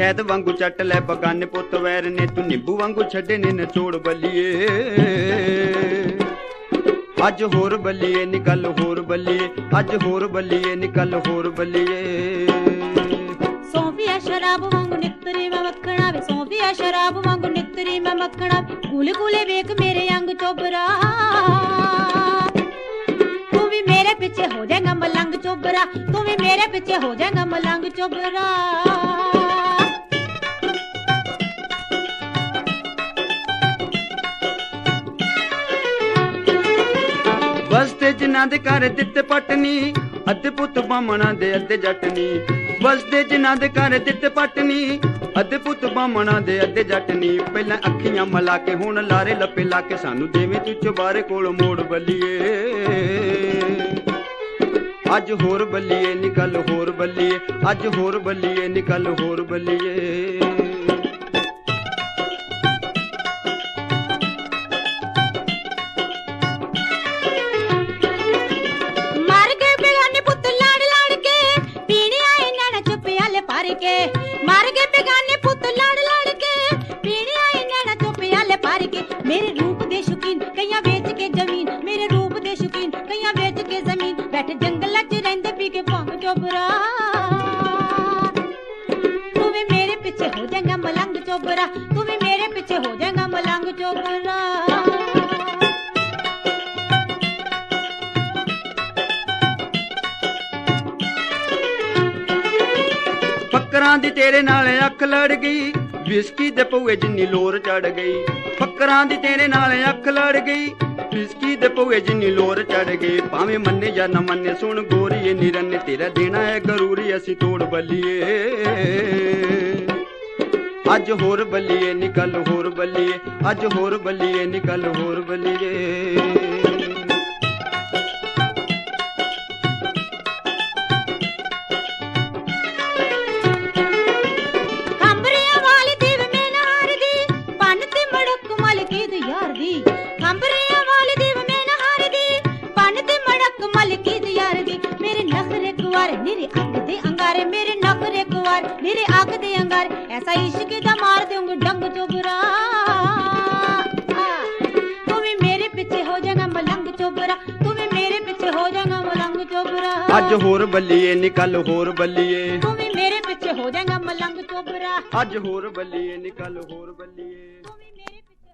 ਸ਼ਹਿਦ ਵਾਂਗੂ ਚੱਟ ਲੈ ਬਗਾਨੇ ਪੁੱਤ ਵੈਰ ਨੇ, ਤੂੰ ਨਿੰਬੂ ਵਾਂਗੂ ਛੱਡੇ ਨੇ ਨਚੋੜ ਬੱਲੀਏ। ਅੱਜ ਹੋਰ ਬੱਲੀਏ ਨਿਕਲ ਹੋਰ ਬੱਲੀਏ, ਅੱਜ ਹੋਰ ਬੱਲੀਏ ਨਿਕਲ ਹੋਰ ਬੱਲੀਏ। ਸੌਂਫੀਆ ਸ਼ਰਾਬ ਵਾਂਗੂ ਨਿੱਤਰੀ ਮੈਂ ਮੱਖਣਾ ਵੇ, ਸੌਂਫੀਆ ਸ਼ਰਾਬ ਵਾਂਗੂ ਨਿੱਤਰੀ ਮੈਂ ਮੱਖਣਾ ਗੁਲੇ ਗੁਲੇ ਵੇਖ ਮੇਰੇ ਅੰਗ ਚੋਬਰਾ। ਤੂੰ ਵੀ ਮੇਰੇ ਪਿੱਛੇ ਹੋ ਜਾਏਗਾ ਮਲੰਗ ਚੋਬਰਾ। ਤੂੰ ਵੀ ਮੇਰੇ ਪਿੱਛੇ ਹੋ ਜਾਏਗਾ ਮਲੰਗ ਚੋਬਰਾ। ਬਸਤੇ ਦੇ ਘਰ ਦਿੱਤੇ ਪਟਨੀ ਅੱਧੇ ਪੁੱਤ ਬਾਮਣਾ ਦੇ ਅੱਧੇ ਜੱਟਨੀ। ਬਸਤੇ ਜਿਨ੍ਹਾਂ ਦੇ ਘਰ ਦਿੱਤੇ ਪਟਨੀ ਅੱਧੇ ਪੁੱਤ ਬਾਮਣਾ ਦੇ ਅੱਧੇ ਜੱਟਨੀ। ਪਹਿਲਾਂ ਅੱਖੀਆਂ ਮਲਾ ਕੇ, ਹੁਣ ਲਾਰੇ ਲੱਪੇ ਲਾ ਕੇ, ਸਾਨੂੰ ਦੇਵੇਂ ਤੂੰ ਚੁਬਾਰੇ ਕੋਲ ਮੋੜ ਬੱਲੀਏ। ਅੱਜ ਹੋਰ ਬੱਲੀਏ, ਨਿਕਲ ਹੋਰ ਬੱਲੀਏ, ਅੱਜ ਹੋਰ ਬੱਲੀਏ, ਨਿਕਲ ਹੋਰ ਬੱਲੀਏ। ਚੋਬਰਾ, ਤੂੰ ਵੀ ਮੇਰੇ ਪਿੱਛੇ ਹੋ ਜਾਏਗਾ ਮਲੰਗ ਚੋਬਰਾ। ਫੱਕਰਾਂ ਦੀ ਤੇਰੇ ਨਾਲ ਅੱਖ ਲੜ ਗਈ, ਵਿਸਕੀ ਦੇ ਪਊਏ ਜਿੰਨੀ ਲੋਰ ਚੜ ਗਈ। ਫੱਕਰਾਂ ਦੀ ਤੇਰੇ ਨਾਲ ਅੱਖ ਲੜ ਗਈ, ਵਿਸਕੀ ਦੇ ਪਊਏ ਜਿੰਨੀ ਲੋਰ ਚੜ ਗਈ। ਭਾਵੇਂ ਮੰਨੇ ਜਾਂ ਨਾ ਮੰਨੇ, ਸੁਣ ਗੋਰੀਏ, ਨਿਰੰਨ ਤੇਰਾ ਦੇਣਾ ਹੈ ਗਰੂਰੀ, ਅਸੀਂ ਤੋੜ ਬੱਲੀਏ। ਅੱਜ ਹੋਰ ਬੱਲੀਏ, ਨਿਕਲ ਹੋਰ ਬੱਲੀਏ, ਅੱਜ ਹੋਰ ਬੱਲੀਏ, ਨਿਕਲ ਹੋਰ ਬੱਲੀਏ। ਖੰਬਰਿਆਂ ਤੇ ਮੜਕ ਮਲਕੀ ਦੀ ਯਾਰ ਤੇ ਮੜਕ ਮਲਕੀ ਦੀ ਯਾਰ ਦੀ। ਮੇਰੇ ਨਖਰੇ ਕੁਵਾਰ ਮੇਰੇ ਅੱਗ ਦੇ ਅੰਗਾਰੇ, ਮੇਰੇ ਨਖਰੇ ਕੁਵਾਰ ਮੇਰੇ ਅੱਗ ਦੇ ਅੰਗਾਰੇ। ਤੂੰ ਮੇਰੇ ਪਿੱਛੇ ਹੋ ਜਾਣਾ ਮਲੰਗ ਚੋਬਰਾ ਅੱਜ ਹੋਰ ਬੱਲੀਏ ਨਿਕਲ ਹੋਰ ਬੱਲੀਏ। ਤੂੰ ਵੀ ਮੇਰੇ ਪਿੱਛੇ ਹੋ ਜਾਣਾ ਮਲੰਗ ਚੋਬਰਾ ਅੱਜ ਹੋਰ ਬੱਲੀਏ ਨਿਕਲ ਹੋਰ ਬੱਲੀਏ। ਤੂੰ ਵੀ ਮੇਰੇ ਪਿੱਛੇ